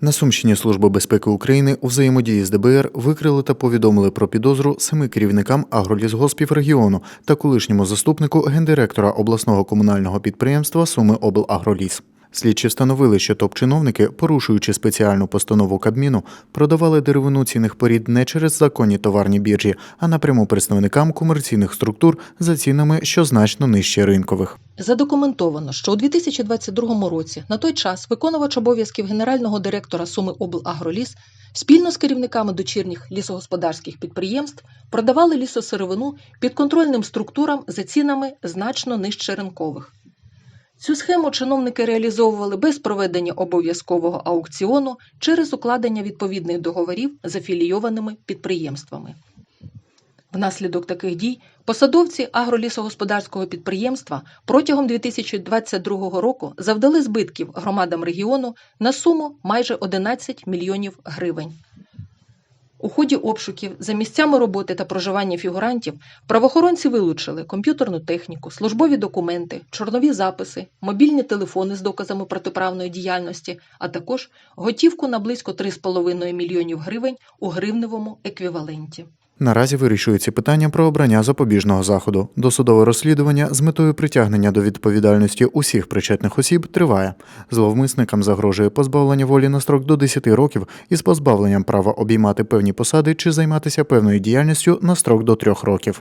На Сумщині Служба безпеки України у взаємодії з ДБР викрили та повідомили про підозру семи керівникам агролісгоспів регіону та колишньому заступнику гендиректора обласного комунального підприємства Суми облагроліс. Слідчі встановили, що топ-чиновники, порушуючи спеціальну постанову Кабміну, продавали деревину цінних порід не через законні товарні біржі, а напряму представникам комерційних структур за цінами, що значно нижче ринкових. Задокументовано, що у 2022 році на той час виконувач обов'язків генерального директора Суми облагроліс спільно з керівниками дочірніх лісогосподарських підприємств продавали лісосировину підконтрольним структурам за цінами значно нижче ринкових. Цю схему чиновники реалізовували без проведення обов'язкового аукціону через укладення відповідних договорів з афілійованими підприємствами. Внаслідок таких дій посадовці агролісогосподарського підприємства протягом 2022 року завдали збитків громадам регіону на суму майже 11 мільйонів гривень. У ході обшуків за місцями роботи та проживання фігурантів правоохоронці вилучили комп'ютерну техніку, службові документи, чорнові записи, мобільні телефони з доказами протиправної діяльності, а також готівку на близько 3,5 мільйонів гривень у гривневому еквіваленті. Наразі вирішується питання про обрання запобіжного заходу. Досудове розслідування з метою притягнення до відповідальності усіх причетних осіб триває. Зловмисникам загрожує позбавлення волі на строк до 10 років із позбавленням права обіймати певні посади чи займатися певною діяльністю на строк до 3 років.